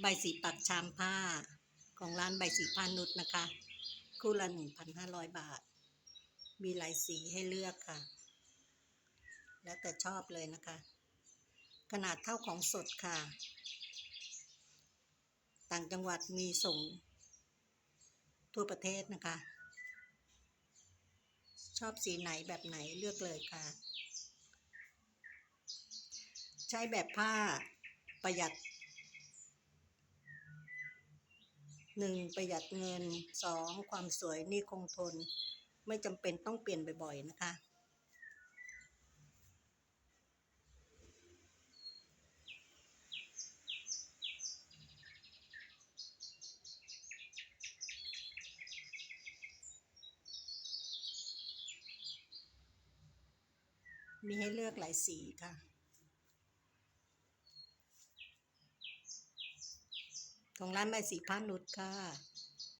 ใบสีปักชามผ้า ของร้านใบสีพานุชนะคะ คู่ละ 1,500 บาท มีหลายสีให้เลือกค่ะ แล้วแต่ชอบเลยนะคะ ขนาดเท่าของสดค่ะ ต่างจังหวัดมีส่ง ทั่วประเทศนะคะ ชอบสีไหนแบบไหนเลือกเลยค่ะ ใช้แบบผ้าประหยัด หนึ่งประหยัดเงินสองความสวยนี่คงทน ไม่จำเป็นต้องเปลี่ยนบ่อยๆนะคะ มีให้เลือกหลายสีค่ะ ของร้านใบสีพานุชค่ะ